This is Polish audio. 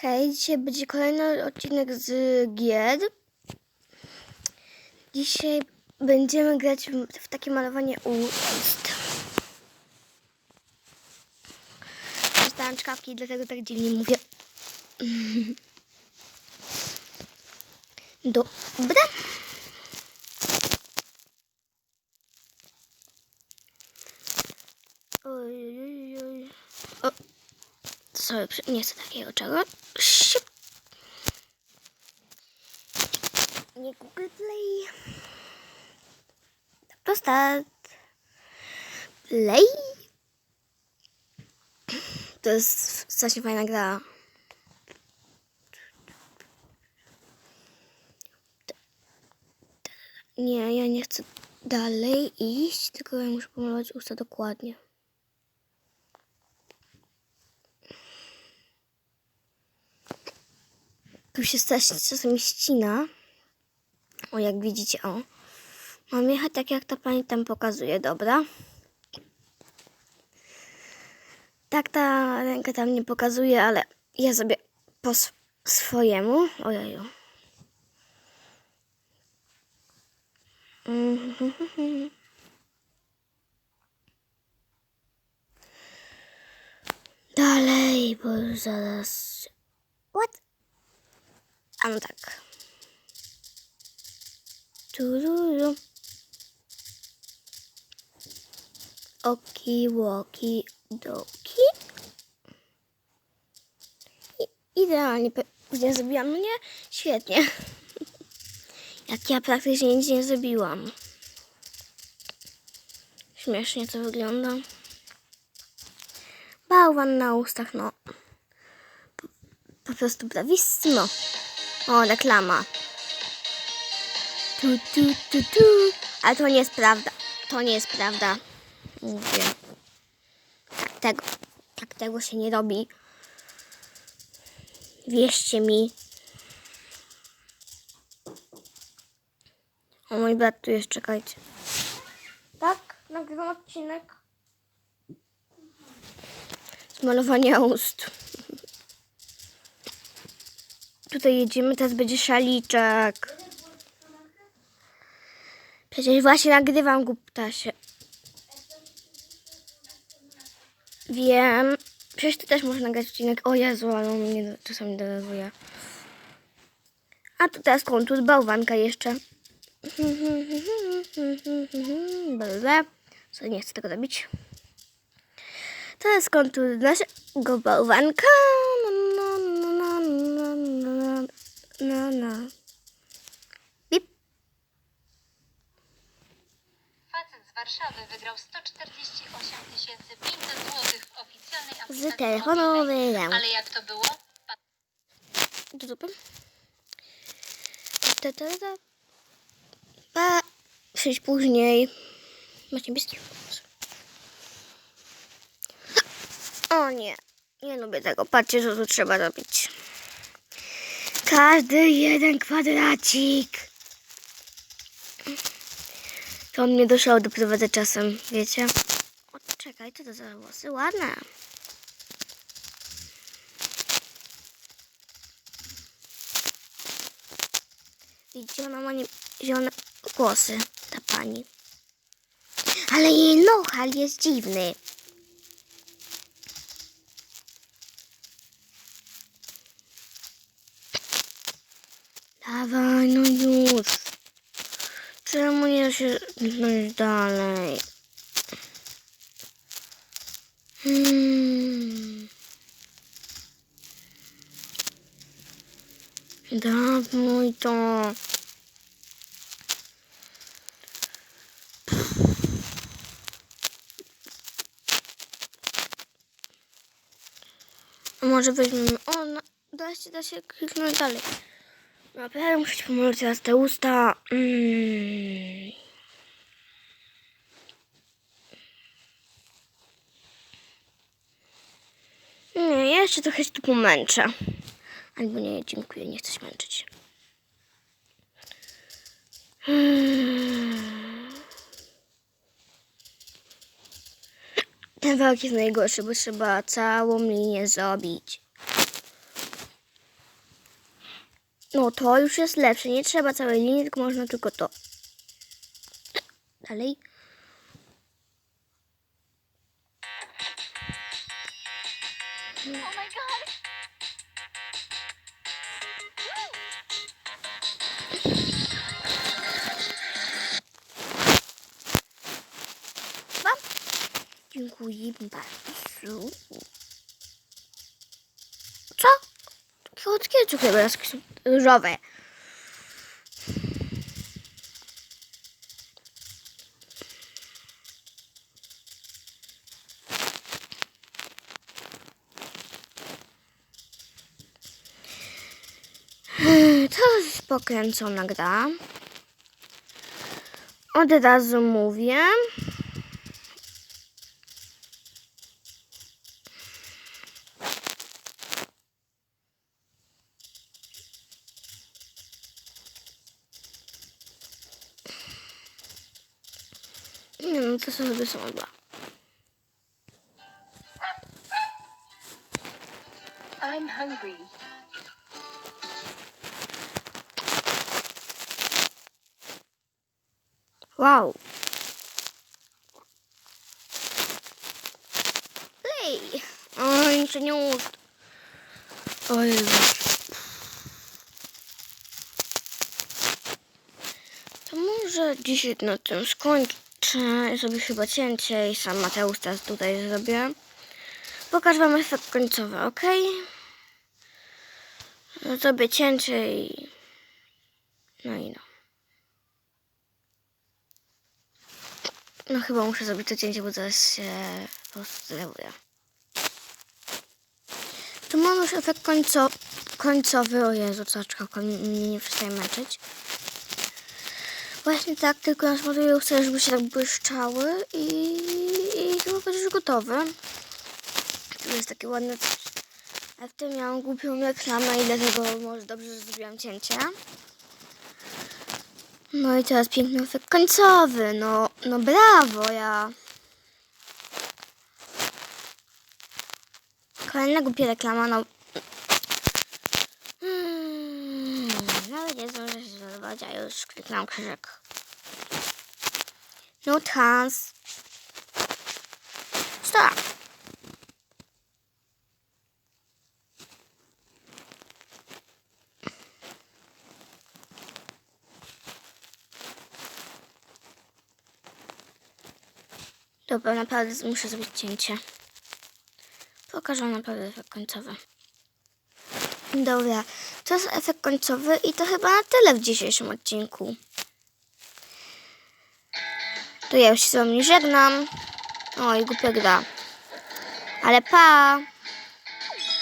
Hej, dzisiaj będzie kolejny odcinek z gier. Dzisiaj będziemy grać w, takie malowanie ust. Dostałam czkawki, dlatego tak dziwnie mówię. Dobra. Oj, oj, oj. O, prze- nie chcę takiego czego. Nie Google Play. To start. Play. To jest strasznie fajna gra. Nie, ja nie chcę dalej iść, tylko ja muszę pomalować usta dokładnie. Tu się czasami ścina. O, jak widzicie, o. Mam jechać tak, jak ta pani tam pokazuje, dobra? Tak ta ręka tam nie pokazuje, ale ja sobie po sw- swojemu. Ojeju. Dalej, bo już zaraz... What? A no tak. Tururu. Oki, łoki, doki. I, idealnie pewnie zrobiłam mnie. Świetnie. Jak ja praktycznie nic nie zrobiłam. Śmiesznie to wygląda. Bałwan na ustach, no. Po, po prostu brawissimo. O, reklama. Tu, tu, tu, tu. Ale to nie jest prawda. To nie jest prawda. Mówię. Tak tego, tak tego się nie robi. Wierzcie mi. O, mój brat tu jest, czekajcie. Tak, nagrywam odcinek. Z malowania ust. Tutaj jedziemy, teraz będzie szaliczek. Przecież właśnie nagrywam głuptasie. Wiem. Przecież ty też możesz nagrać odcinek. O Jezu, ale on mnie czasami denerwuje. A tu teraz kontur bałwanka jeszcze. Blablabla. Co nie chcę tego robić. To jest kontur naszego bałwanka. No, no, no. Bip. Facet z Warszawy wygrał 148 500 zł w oficjalnej Z aplikacji mobilnej. ram. Ale jak to było? Do dupy. Ta, ta, ta. Pa. Przyjdź później. Macie niebieski? O nie. Nie lubię tego. Patrzcie, co tu trzeba robić. Każdy jeden kwadracik. To mnie do szału doprowadza czasem, wiecie? O, czekaj, co to za włosy? Ładne. Widzicie, ona ma nie... zielone włosy, ta pani. Ale jej nohal jest dziwny. Dawaj, no już. Czemu nie da się znaleźć dalej? Hmm. Dawaj to. Może weźmiemy. O, da się, da się kliknąć dalej. Naprawdę muszę ci pomylić teraz te usta. Mm. Nie, jeszcze trochę się tu pomęczę. Albo nie, dziękuję, nie chcę się męczyć. Mm. Ten walk jest najgorszy, bo trzeba całą linię zrobić. No to już jest lepsze. Nie trzeba całej linii, tylko można tylko to. Dalej. Wam. Dziękuję bardzo. Krótkie cukierki różowe. To jest pokręcona gra. Od razu mówię. To sobie są dwa. I'm hungry. Wow. Ej! Oj, jeszcze nie ust. O Jezu. To może dzisiaj na tym skończę. Zrobię chyba cięcie i sam Mateusz teraz tutaj zrobię. Pokażę wam efekt końcowy, ok? Zrobię cięcie i... No i no. No chyba muszę zrobić to cięcie, bo zaraz się po prostu. Tu mam już efekt końco, końcowy. O Jezu, caczka mnie nie przestaje męczyć. Właśnie tak, tylko nasz model chce, żeby się tak błyszczały i, i chyba będzie już gotowy. Tu jest takie ładne coś. A w tym miałam głupią reklamę i dlatego może dobrze, że zrobiłam cięcie. No i teraz piękny efekt końcowy. No, no brawo, ja. Kolejna głupia reklama, no. Hmm, nawet nie zdążę zadawać, a już kliknąłem krzyżyk. No trans. Stop. Dobra, naprawdę muszę zrobić cięcie. Pokażę naprawdę efekt końcowy. Dobra, to jest efekt końcowy i to chyba na tyle w dzisiejszym odcinku. To ja już się z wami żegnam. Oj, głupia gra. Ale pa!